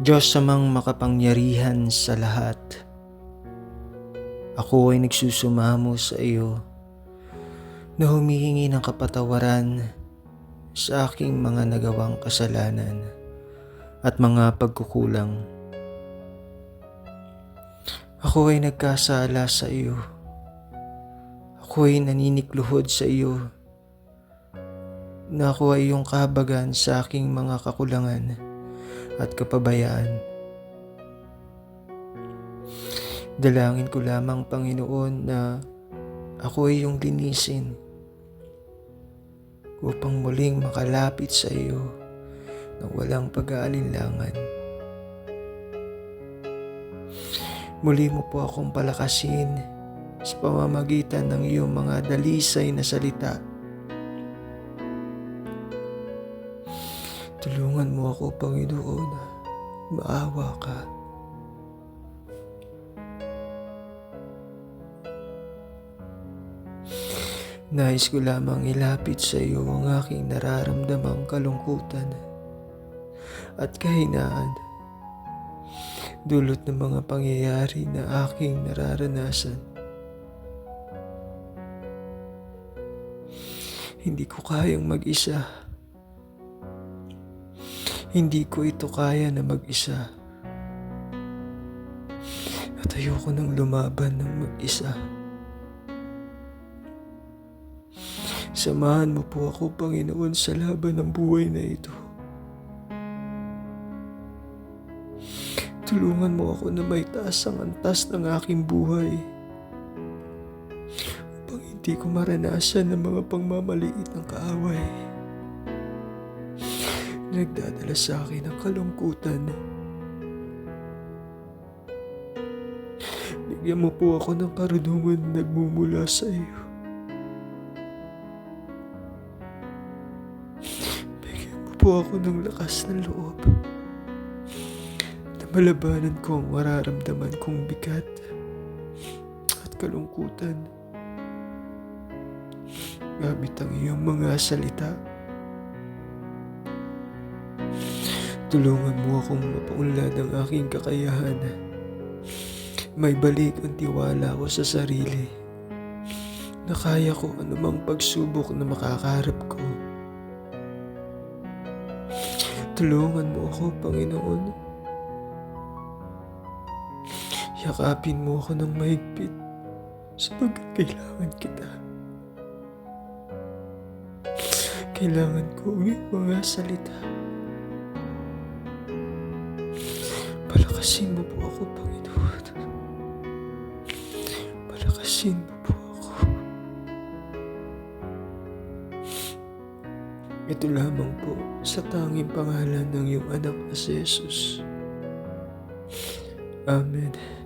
Diyos samang makapangyarihan sa lahat. Ako ay nagsusumamo sa iyo na humihingi ng kapatawaran sa aking mga nagawang kasalanan at mga pagkukulang. Ako ay nagkasala sa iyo. Ako ay naninikluhod sa iyo na ako ay iyong kabagan sa aking mga kakulangan at kapabayaan. Dalangin ko lamang, Panginoon, na ako ay iyong linisin upang muling makalapit sa iyo ng walang pag-aalinlangan. Muli mo po akong palakasin sa pamamagitan ng iyong mga dalisay na salita. Tulungan mo ako, Panginoon, maawa ka. Nais ko lamang ilapit sa iyo ang aking nararamdamang kalungkutan at kahinaan dulot ng mga pangyayari na aking nararanasan. Hindi ko kayang mag-isa. Hindi ko ito kaya na mag-isa. At ayoko nang lumaban ng mag-isa. Samahan mo po ako, Panginoon, sa laban ng buhay na ito. Tulungan mo ako na may taas ang antas ng aking buhay upang hindi ko maranasan ng mga pangmamaliit ng kaaway. Nagdadala sa akin ng kalungkutan. Bigyan mo po ako ng karunungan na nagmumula sa iyo. Bigyan mo po ako ng lakas ng loob na malabanan ko ang mararamdaman kong bigat at kalungkutan. Gamit ang iyong mga salita. Tulungan mo akong mapaunlad ang aking kakayahan. May balik ang tiwala ko sa sarili na kaya ko anumang pagsubok na makakaharap ko. Tulungan mo ako, Panginoon. Yakapin mo ako ng mahigpit sapagkat kailangan kita. Kailangan ko ang mga salita. Palakasin mo po ako, Panginoon. Palakasin mo po ako. Ito lamang po sa tanging pangalan ng iyong anak na si Jesus. Amen.